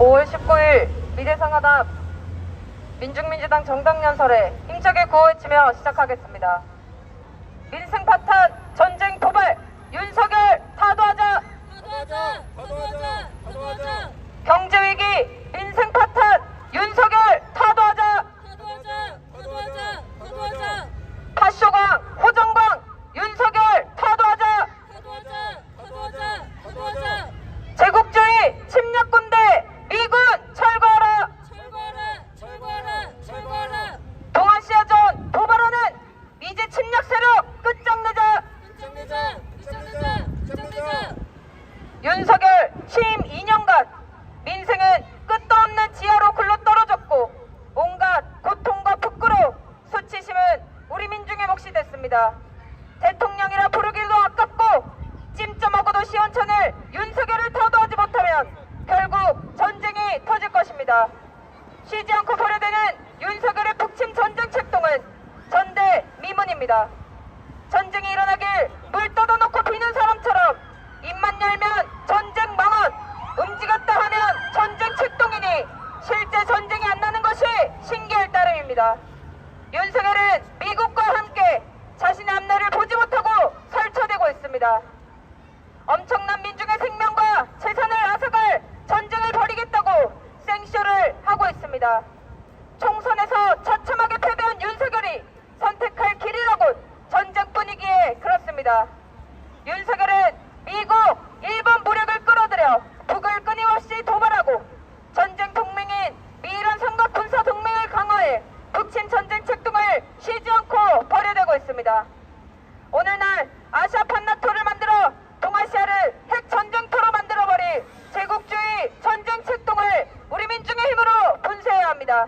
5월 19일 미래상하답 민중민주당 정당연설에 힘차게 구호외치며 시작하겠습니다. 민생 파탄, 전쟁 도발, 윤석열 타도하자! 파도하자! 파도하자! 파도하자! 경제위기, 민생 파탄, 윤석열 타도하자! 파도하자! 파도하자! 파도하자! 파쇼광, 호정광, 윤석열 타도하자! 파도하자! 파도하자! 파도하자! 제국주의 침략군대 미군 철거하라! 철거하라! 철거하라! 철거하라! 동아시아전 도발하는 미제 침략 세력 끝장내자! 끝장내자! 끝장내자! 끝장내자! 윤석열 취임 2년간 민생은 끝도 없는 지하로 굴러 떨어졌고 온갖 고통과 부끄러움, 수치심은 우리 민중의 몫이 됐습니다. 대통령이라 부르기도 아깝고 찜쪄먹어도 시원찮을 윤석열을 터도하지 못하면 결국 전쟁이 터질 것입니다. 쉬지 않고 벌여되는 윤석열의 북침 전쟁 책동은 전대 미문입니다. 전쟁이 일어나길 물 떠다 놓고 비는 사람처럼 입만 열면 전쟁 망언 움직였다 하면 전쟁 책동이니 실제 전쟁이 안 나는 것이 신기할 따름입니다. 윤석열은 미국과 함께 자신의 앞날을 보지 못하고 설쳐대고 있습니다. 엄청난 민중의 생명과 재산을 앗아갈 전쟁을 벌이겠다고 생쇼를 하고 있습니다. 총선에서 처참하게 패배한 윤석열이 선택할 길이라곤 전쟁 분위기에 그렇습니다. 윤석열은 미국, 일본 무력을 끌어들여 북을 끊임없이 도발하고 전쟁 동맹인 미란 삼각 군사 동맹을 강화해 북침 전쟁 책동을 쉬지 않고 벌여대고 있습니다. 오늘날 아시아 판나토를 만들어 동아시아를 핵 전쟁터로 만들어버릴 제국주의 전쟁 책동을 우리 민중의 힘으로 분쇄해야 합니다.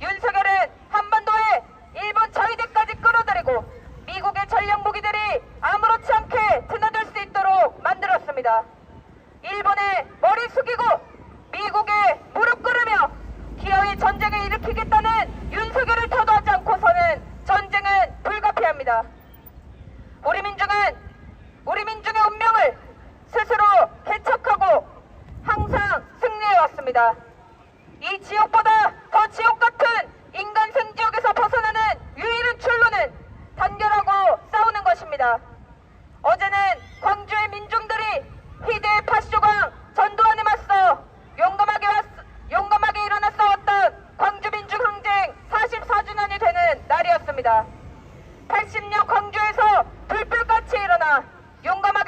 윤석열은 한반도에 일본 자위대까지 끌어들이고 미국의 전략 무기들이 아무렇지 않게 드나들 수 있도록 만들었습니다. 일본의 머리 숙이고 미국의 무릎 꿇으며 기어이 전쟁을 일으키겠다는 윤석열을 터도하지 않고서는 전쟁은 불가피합니다. 우리 민중은 우리 민중의 운명을 스스로 개척하고 항상 왔습니다. 이 지옥보다 더 지옥 같은 인간 생지옥에서 벗어나는 유일한 출路는 단결하고 싸우는 것입니다. 어제는 광주의 민중들이 희대의 파쇼강 전두환에 맞서 용감하게 왔, 용감하게 일어나 싸웠던 광주 민중 항쟁 44주년이 되는 날이었습니다. 80년 광주에서 불불같이 일어나 용감하게